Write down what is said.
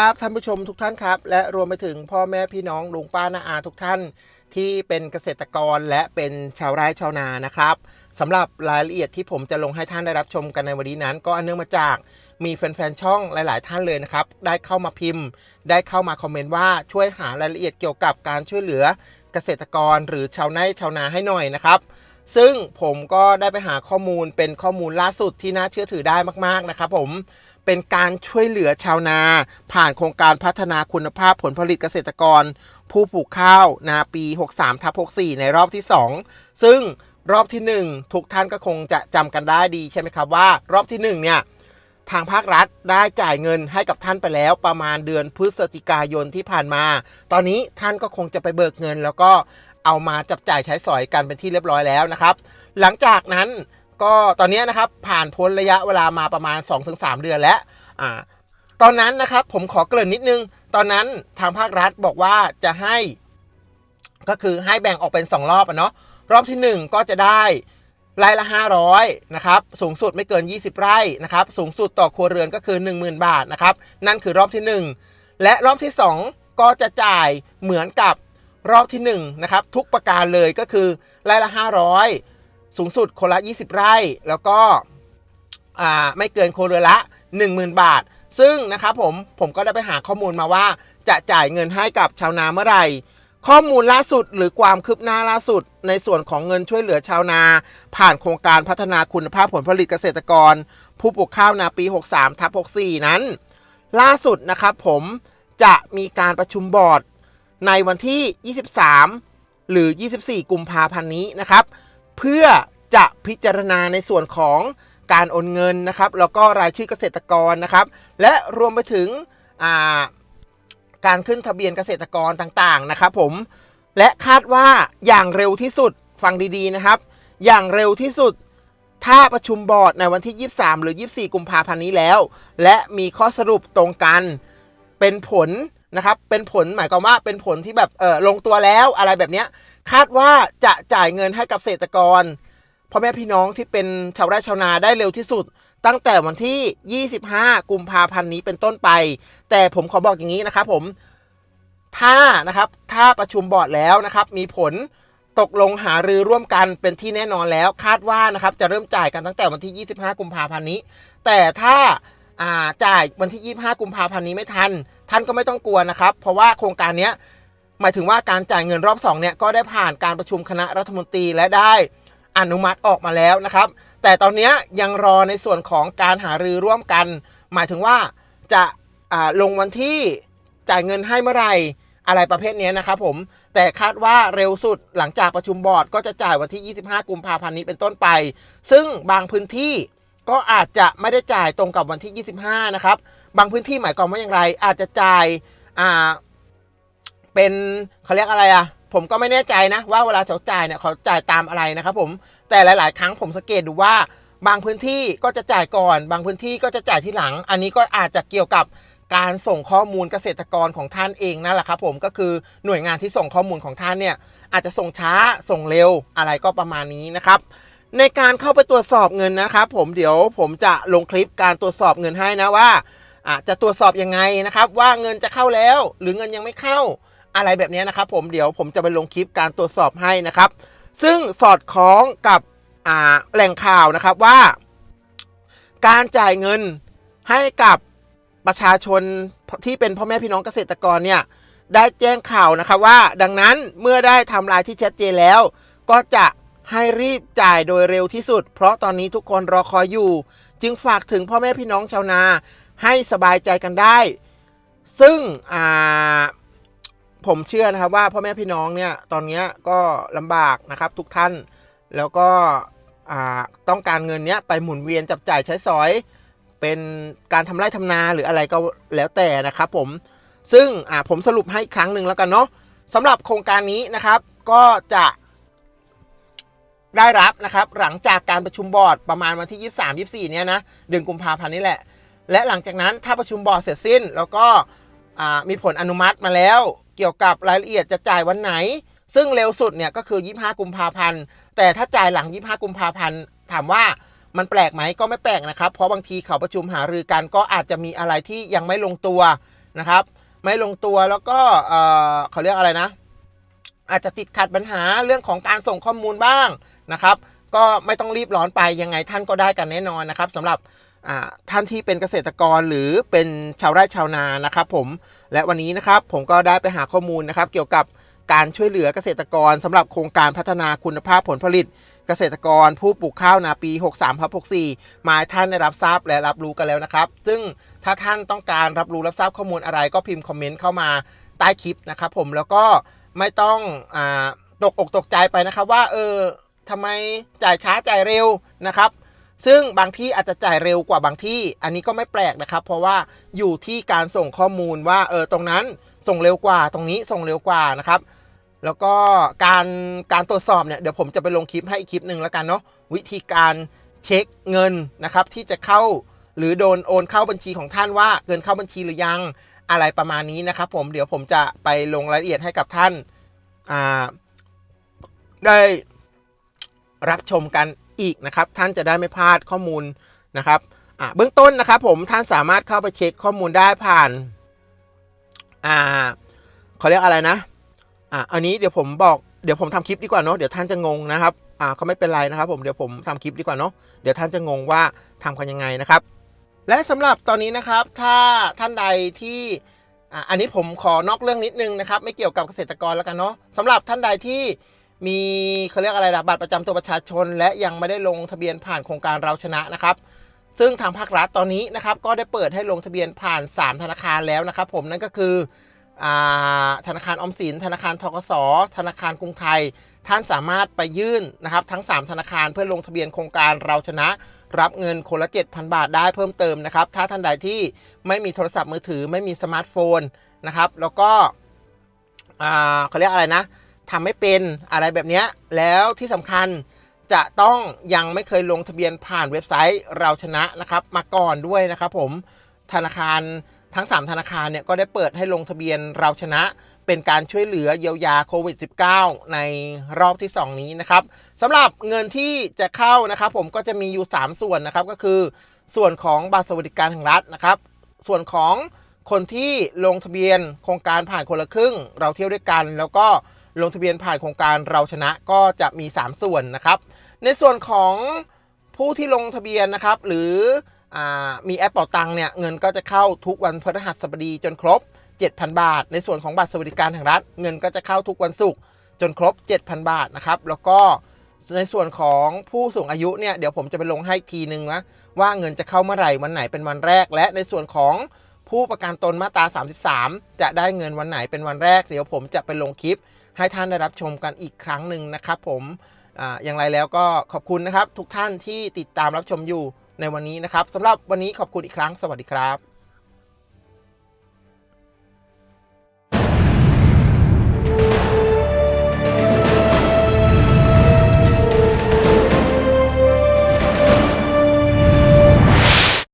ครับท่านผู้ชมทุกท่านครับ และรวมไปถึงพ่อแม่พี่น้องลุงป้านาอาทุกท่าน ที่เป็นเกษตรกรและเป็นชาวไร่ชาวนานะครับสำหรับรายละเอียดที่ผมจะลงให้ท่านได้รับชมกันในวันนี้นั้น ก็อันเนื่องมาจากมีแฟนๆช่องหลาย ๆ ท่านเลยนะครับ ได้เข้ามาพิมพ์ ได้เข้ามาคอมเมนต์ว่าช่วยหารายละเอียดเกี่ยวกับการช่วยเหลือเกษตรกรหรือชาวไร่ชาวนาให้หน่อยนะครับ ซึ่งผมก็ได้ไปหาข้อมูลเป็นข้อมูลล่าสุดที่น่าเชื่อถือได้มากๆนะครับ ผม เป็นการช่วยเหลือชาวนา ผ่านโครงการพัฒนาคุณภาพผลผลิตเกษตรกร ผู้ปลูกข้าวนาปี 63ทับ64 ในรอบที่ 2 ซึ่งรอบทีหนึ่1 ทุกท่านก็คงจะจำกันได้ดีใช่ไหมครับว่า รอบที่ 1 เนี่ยทางภาครัฐได้จ่ายเงินให้กับท่านไปแล้วประมาณเดือนพฤศจิกายนที่ผ่านมา ตอนนี้ท่านก็คงจะไปเบิกเงิน แล้วก็เอามาจับจ่ายใช้สอยกันเป็นที่เรียบร้อยแล้วนะครับ หลังจากนั้น ก็ตอนนี้นะครับผ่านพ้นระยะเวลามาประมาณ 2-3 เดือนแล้วอ่าตอนนั้นนะครับผมขอเกริ่นนิดนึง ตอนนั้นทางภาครัฐบอกว่าจะให้ ก็คือให้แบ่งออกเป็น 2 รอบอะเนาะรอบทีหนึ่1 ก็จะได้ไร่ละ 500นะครับสูงสุดไม่เกิน 20 ไร่นะครับสูงสุดต่อครัวเรือนก็คือ 10,000 บาทนะครับนั่นคือรอบที่ 1 และรอบที่ 2 ก็จะจ่ายเหมือนกับรอบที่1นะครับทุกประการเลยก็คือไร่ละ 500 สูงสุดคนละ 20 ไร่ แล้วก็ไม่เกินครัวเรือละ 10,000 บาท ซึ่งนะครับผมผมก็ได้ไปหาข้อมูลมาว่า จะจ่ายเงินให้กับชาวนาเมื่อไหร่ ข้อมูลล่าสุดหรือความคืบหน้าล่าสุด ในส่วนของเงินช่วยเหลือชาวนา ผ่านโครงการพัฒนาคุณภาพผลผลิตเกษตรกร ผู้ปลูกข้าวนาปี 63ทับ64 นั้น ล่าสุดนะครับผมจะมีการประชุมบอร์ดในวันที่ 23 หรือ 24 กุมภาพันธ์นี้นะครับ เพื่อจะพิจารณาในส่วนของการโอนเงินนะครับ แล้วก็รายชื่อเกษตรกรนะครับ และรวมไปถึงาการขึ้นทะเบียนเกษตรกรต่างๆนะครับ ผมและคาดว่าอย่างเร็วที่สุดฟังดีๆนะครับ อย่างเร็วที่สุดถ้าประชุมบอร์ดในวันที่ 23 หรือ 24 กุมภาพันธ์นี้แล้ว และมีข้อสรุปตรงกันเป็นผลนะครับ เป็นผลหมายความว่าเป็นผลที่แบบเออลงตัวแล้วอะไรแบบเนี้ย คาดว่าจะจ่ายเงินให้กับเกษตรกรพ่อแม่พี่น้องที่เป็นชาวไร่ชาวนาได้เร็วที่สุด ตั้งแต่วันที่ 25 กุมภาพันธ์นี้เป็นต้นไป แต่ผมขอบอกอย่างนี้นะครับผมถ้านะครับถ้าประชุมบอร์ดแล้วนะครับมีผลตกลงหารือร่วมกันเป็นที่แน่นอนแล้ว คาดว่านะครับจะเริ่มจ่ายกันตั้งแต่วันที่ 25 กุมภาพันธ์นี้ แต่ถ้าาจ่ายวันที่ 25 กุมภาพันธ์นี้ไม่ทัน ท่านก็ไม่ต้องกลัวนะครับ เพราะว่าโครงการเนี้ย หมายถึงว่าการจ่ายเงินรอบ2เนี่ยก็ได้ผ่านการประชุมคณะรัฐมนตรีและได้อนุมัติออกมาแล้วนะครับ แต่ตอนนี้ยังรอในส่วนของการหารือร่วมกัน หมายถึงว่าจะาลงวันที่จ่ายเงินให้เมื่อไหร่อะไรประเภทนี้นะครับผมแต่คาดว่าเร็วสุดหลังจากประชุมบอร์ดก็จะจ่ายวันที่ 25 กุมภาพันธ์นี้เป็นต้นไป ซึ่งบางพื้นที่ก็อาจจะไม่ได้จ่ายตรงกับวันที่ 25 นะครับ บางพื้นที่หมายความว่าอย่างไร อาจจะจ่าย เป็นเขาเรียกอะไรอะผมก็ไม่แน่ใจนะ ว่าเวลาเขาจ่ายเนี่ยเขาจ่ายตามอะไรนะครับผมแต่หลาย ๆ ครั้งผมสังเกตดูว่า บางพื้นที่ก็จะจ่ายก่อน บางพื้นที่ก็จะจ่ายที่หลัง อันนี้ก็อาจจะเกี่ยวกับการส่งข้อมูลเกษตรกรของท่านเองนั่นแหละครับผมก็คือหน่วยงานที่ส่งข้อมูลของท่านเนี่ยอาจจะส่งช้าส่งเร็วอะไรก็ประมาณนี้นะครับ ในการเข้าไปตรวจสอบเงินนะครับผมเดี๋ยวผมจะลงคลิปการตรวจสอบเงินให้นะว่าอะจะตรวจสอบยังไงนะครับ ว่าเงินจะเข้าแล้ว หรือเงินยังไม่เข้า อะไรแบบนี้นะครับผมเดี๋ยวผมจะไปลงคลิปการตรวจสอบให้นะครับ ซึ่งสอดคล้องกับแหล่งข่าวนะครับว่า การจ่ายเงินให้กับประชาชนที่เป็นพ่อแม่พี่น้องเกษตรกรเนี่ยได้แจ้งข่าวนะครับว่า ดังนั้นเมื่อได้ทำลายที่ชัดเจนแล้ว ก็จะให้รีบจ่ายโดยเร็วที่สุด เพราะตอนนี้ทุกคนรอคอยอยู่ จึงฝากถึงพ่อแม่พี่น้องชาวนาให้สบายใจกันได้ ซึ่งอ่า ผมเชื่อนะครับว่าพ่อแม่พี่น้องเนี่ยตอนนี้ก็ลำบากนะครับทุกท่านแล้วก็ต้องการเงินเนี้ยไปหมุนเวียนจับจ่ายใช้สอย เป็นการทำไร่ทำนาหรืออะไรก็แล้วแต่นะครับผมซึ่งผมสรุปให้ครั้งหนึ่งแล้วกันเนาะสำหรับโครงการนี้นะครับ ก็จะได้รับนะครับ หลังจากการประชุมบอร์ดประมาณวันที่ 23 24 เนี่ยนะเดือนกุมภาพันธ์นี่แหละ และหลังจากนั้นถ้าประชุมบอร์ดเสร็จสิ้น แล้วก็มีผลอนุมัติมาแล้ว เกี่ยวกับรายละเอียดจะจ่ายวันไหน ซึ่งเร็วสุดเนี่ยก็คือ 25 กุมภาพันธ์ แต่ถ้าจ่ายหลัง 25 กุมภาพันธ์ถามว่ามันแปลกไหมก็ไม่แปลกนะครับ เพราะบางทีเขาประชุมหารือกันก็อาจจะมีอะไรที่ยังไม่ลงตัวนะครับ ไม่ลงตัวแล้วก็เเขาเรียกอะไรนะ อาจจะติดขัดปัญหาเรื่องของการส่งข้อมูลบ้างนะครับ ก็ไม่ต้องรีบร้อนไปยังไงท่านก็ได้กันแน่นอนนะครับสำหรับ ท่านที่เป็นเกษตรกรหรือเป็นชาวไร่ชาวนานะครับผมและวันนี้นะครับผมก็ได้ไปหาข้อมูลนะครับเกี่ยวกับการช่วยเหลือเกษตรกรสำหรับโครงการพัฒนาคุณภาพผลผลิต เกษตรกรผู้ปลูกข้าวนาปี 63ทับ64 มาให้ท่านได้รับทราบและรับรู้กันแล้วนะครับ ซึ่งถ้าท่านต้องการรับรู้รับทราบข้อมูลอะไรก็พิมพ์คอมเมนต์เข้ามาใต้คลิปนะครับผมแล้วก็ไม่ต้องอตกอกตกใจไปนะครับว่าเออทำไมจ่ายช้าจ่ายเร็วนะครับ ซึ่งบางที่อาจจะจ่ายเร็วกว่าบางที่ อันนี้ก็ไม่แปลกนะครับ เพราะว่าอยู่ที่การส่งข้อมูลว่าเออตรงนั้นส่งเร็วกว่า ตรงนี้ส่งเร็วกว่านะครับ แล้วก็การการตรวจสอบเนี่ยเดี๋ยวผมจะไปลงคลิปให้อีกคลิปหนึ่งแล้วกันเนาะวิธีการเช็คเงินนะครับ ที่จะเข้าหรือโดนโอนเข้าบัญชีของท่านว่าเงินเข้าบัญชีหรือยังอะไรประมาณนี้นะครับ ผมเดี๋ยวผมจะไปลงรายละเอียดให้กับท่านาได้รับชมกัน อีกนะครับ ท่านจะได้ไม่พลาดข้อมูลนะครับเบื้องต้นนะครับผมท่านสามารถเข้าไปเช็คข้อมูลได้ผ่านอ่าเขาเรียกอะไรนะอะอันนี้เดี๋ยวผมบอกเดี๋ยวผมทำคลิปดีกว่าเนาะเดี๋ยวท่านจะงงนะครับอ่าก็ไม่เป็นไรนะครับ ผมเดี๋ยวผมทำคลิปดีกว่าเนาะเดี๋ยวท่านจะงงว่าทำกันยังไงนะครับ และสำหรับตอนนี้นะครับถ้าท่านใดที่อ่าอันนี้ผมขอนอกเรื่องนิดนึงนะครับ ไม่เกี่ยวกับเกษตรกรแล้วกันเนาะสำหรับท่านใดที่ มีเขาเรียกอะไรนะบัตรประจำตัวประชาชน และยังไม่ได้ลงทะเบียนผ่านโครงการเราชนะนะครับซึ่งทางภาครัฐตอนนี้นะครับก็ได้เปิดให้ลงทะเบียนผ่าน 3 ธนาคารแล้วนะครับผมนั่นก็คืออธนาคารออมสิน ธนาคารทกสธนาคารกรุงไทย ท่านสามารถไปยื่นนะครับทั้ง 3 ธนาคารเพื่อลงทะเบียนโครงการเราชนะ รับเงินคนละ 7,000 บาทได้เพิ่มเติมนะครับ ถ้าท่านใดที่ไม่มีโทรศัพท์มือถือไม่มีสมาร์ทโฟนนะครับแล้วก็เขาเรียกอะไรนะ ทำไม่เป็นอะไรแบบนี้แล้วที่สำคัญจะต้องยังไม่เคยลงทะเบียนผ่านเว็บไซต์เราชนะนะครับ มาก่อนด้วยนะครับผมธนาคารทั้ง 3 ธนาคารเนี่ยก็ได้เปิดให้ลงทะเบียนเราชนะ เป็นการช่วยเหลือเยียวยาโควิด -19 ในรอบที่ 2 นี้นะครับสำหรับเงินที่จะเข้านะครับ ผมก็จะมีอยู่ 3 ส่วนนะครับก็คือ ส่วนของบัตรสวัสดิการแห่งรัฐนะครับ ส่วนของคนที่ลงทะเบียนโครงการผ่านคนละครึ่ง เราเที่ยวด้วยกันแล้วก็ ลงทะเบียนผ่านโครงการเราชนะก็จะมี 3 ส่วนนะครับ ในส่วนของผู้ที่ลงทะเบียนนะครับ หรืออมีแอปเป่าตังเนี่ยเงินก็จะเข้าทุกวันพฤหัสบดีจนครบ 7,000 บาท ในส่วนของบัตรสวัสดิการแห่งรัฐ เงินก็จะเข้าทุกวันศุกร์จนครบ 7,000 บาทนะครับแล้วก็ในส่วนของผู้สูงอายุเนี่ยเดี๋ยวผมจะไปลงให้อีกทีนึงนะว่าเงินจะเข้าเมื่อไหร่วันไหนเป็นวันแรก และในส่วนของผู้ประกันตนมาตรา 33 จะได้เงินวันไหนเป็นวันแรก เดี๋ยวผมจะไปลงคลิป ให้ท่านได้รับชมกันอีกครั้งหนึ่งนะครับผมอ่าอย่างไรแล้วก็ขอบคุณนะครับ ทุกท่านที่ติดตามรับชมอยู่ในวันนี้นะครับสำหรับวันนี้ขอบคุณอีกครั้งสวัสดีครับ